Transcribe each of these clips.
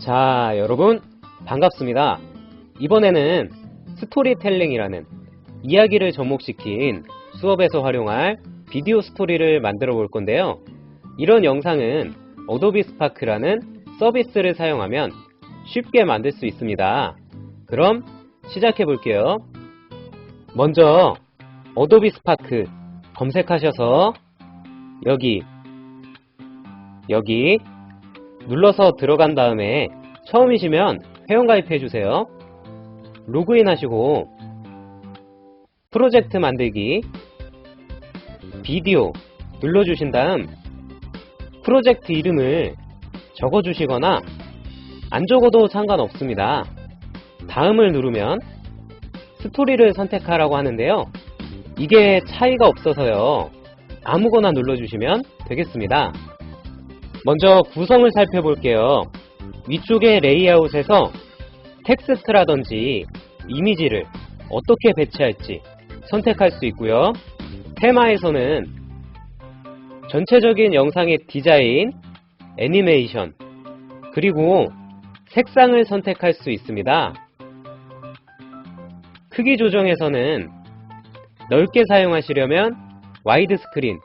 자, 여러분, 반갑습니다. 이번에는 스토리텔링이라는 이야기를 접목시킨 수업에서 활용할 비디오 스토리를 만들어 볼 건데요. 이런 영상은 어도비 스파크라는 서비스를 사용하면 쉽게 만들 수 있습니다. 그럼 시작해 볼게요. 먼저 어도비 스파크 검색하셔서 여기 여기 눌러서 들어간 다음에 처음이시면 회원가입 해 주세요. 로그인 하시고 프로젝트 만들기 비디오 눌러주신 다음 프로젝트 이름을 적어주시거나 안 적어도 상관없습니다. 다음을 누르면 스토리를 선택하라고 하는데요. 이게 차이가 없어서요. 아무거나 눌러주시면 되겠습니다. 먼저 구성을 살펴볼게요. 위쪽의 레이아웃에서 텍스트라든지 이미지를 어떻게 배치할지 선택할 수 있고요. 테마에서는 전체적인 영상의 디자인, 애니메이션, 그리고 색상을 선택할 수 있습니다. 크기 조정에서는 넓게 사용하시려면 와이드 스크린,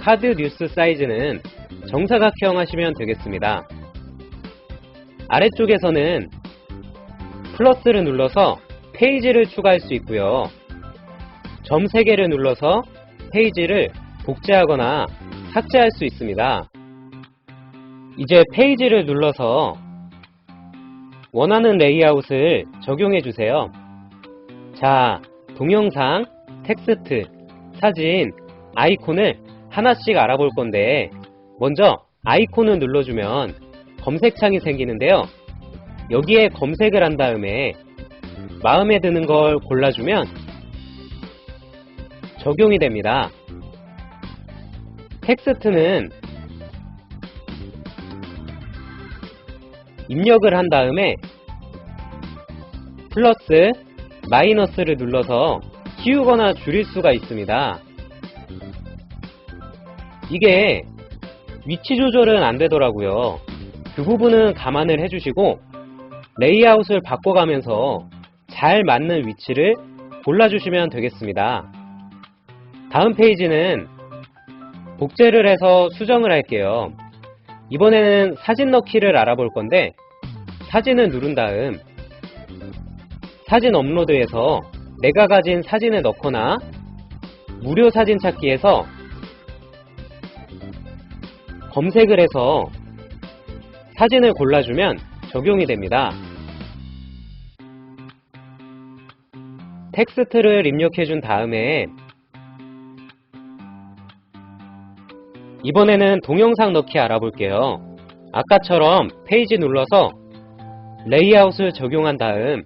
카드 뉴스 사이즈는 정사각형 하시면 되겠습니다. 아래쪽에서는 플러스를 눌러서 페이지를 추가할 수 있고요. 점 3개를 눌러서 페이지를 복제하거나 삭제할 수 있습니다. 이제 페이지를 눌러서 원하는 레이아웃을 적용해 주세요. 자, 동영상, 텍스트, 사진, 아이콘을 하나씩 알아볼 건데 먼저 아이콘을 눌러주면 검색창이 생기는데요. 여기에 검색을 한 다음에 마음에 드는 걸 골라주면 적용이 됩니다. 텍스트는 입력을 한 다음에 플러스, 마이너스를 눌러서 키우거나 줄일 수가 있습니다. 이게 위치 조절은 안 되더라고요. 그 부분은 감안을 해주시고 레이아웃을 바꿔가면서 잘 맞는 위치를 골라주시면 되겠습니다. 다음 페이지는 복제를 해서 수정을 할게요. 이번에는 사진 넣기를 알아볼 건데 사진을 누른 다음 사진 업로드에서 내가 가진 사진을 넣거나 무료 사진 찾기에서 검색을 해서 사진을 골라주면 적용이 됩니다. 텍스트를 입력해 준 다음에 이번에는 동영상 넣기 알아볼게요. 아까처럼 페이지 눌러서 레이아웃을 적용한 다음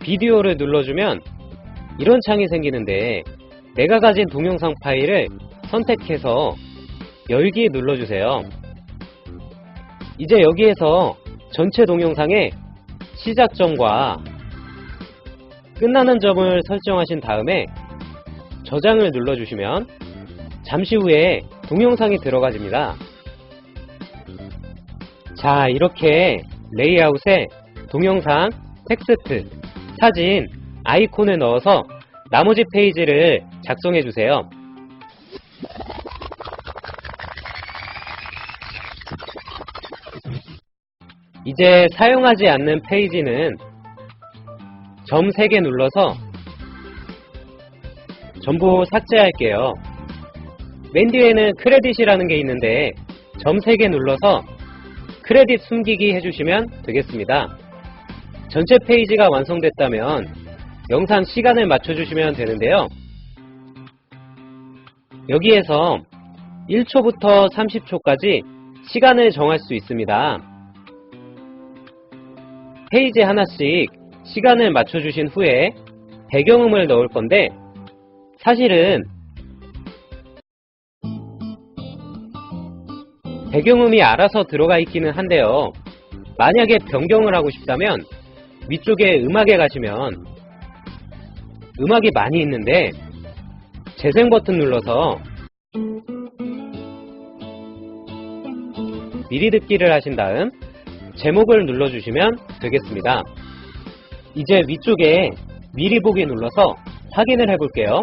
비디오를 눌러주면 이런 창이 생기는데 내가 가진 동영상 파일을 선택해서 열기 눌러주세요. 이제 여기에서 전체 동영상의 시작점과 끝나는 점을 설정하신 다음에 저장을 눌러주시면 잠시 후에 동영상이 들어가집니다. 자, 이렇게 레이아웃에 동영상, 텍스트, 사진, 아이콘을 넣어서 나머지 페이지를 작성해 주세요. 이제 사용하지 않는 페이지는 점 3개 눌러서 전부 삭제할게요. 맨 뒤에는 크레딧이라는 게 있는데 점 3개 눌러서 크레딧 숨기기 해주시면 되겠습니다. 전체 페이지가 완성됐다면 영상 시간을 맞춰주시면 되는데요. 여기에서 1초부터 30초까지 시간을 정할 수 있습니다. 페이지 하나씩 시간을 맞춰주신 후에 배경음을 넣을 건데 사실은 배경음이 알아서 들어가 있기는 한데요. 만약에 변경을 하고 싶다면 위쪽에 음악에 가시면 음악이 많이 있는데 재생 버튼 눌러서 미리 듣기를 하신 다음 제목을 눌러주시면 되겠습니다. 이제 위쪽에 미리 보기 눌러서 확인을 해볼게요.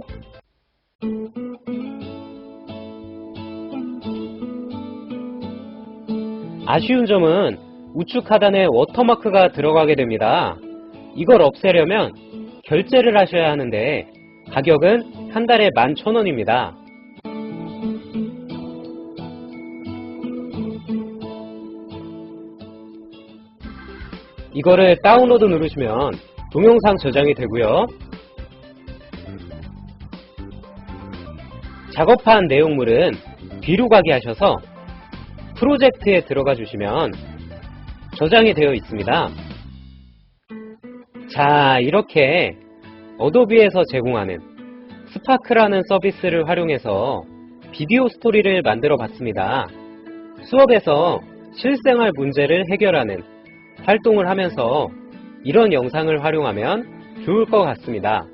아쉬운 점은 우측 하단에 워터마크가 들어가게 됩니다. 이걸 없애려면 결제를 하셔야 하는데 가격은 한 달에 11,000원입니다. 이거를 다운로드 누르시면 동영상 저장이 되고요. 작업한 내용물은 뒤로 가게 하셔서 프로젝트에 들어가 주시면 저장이 되어 있습니다. 자, 이렇게 어도비에서 제공하는 스파크라는 서비스를 활용해서 비디오 스토리를 만들어 봤습니다. 수업에서 실생활 문제를 해결하는 활동을 하면서 이런 영상을 활용하면 좋을 것 같습니다.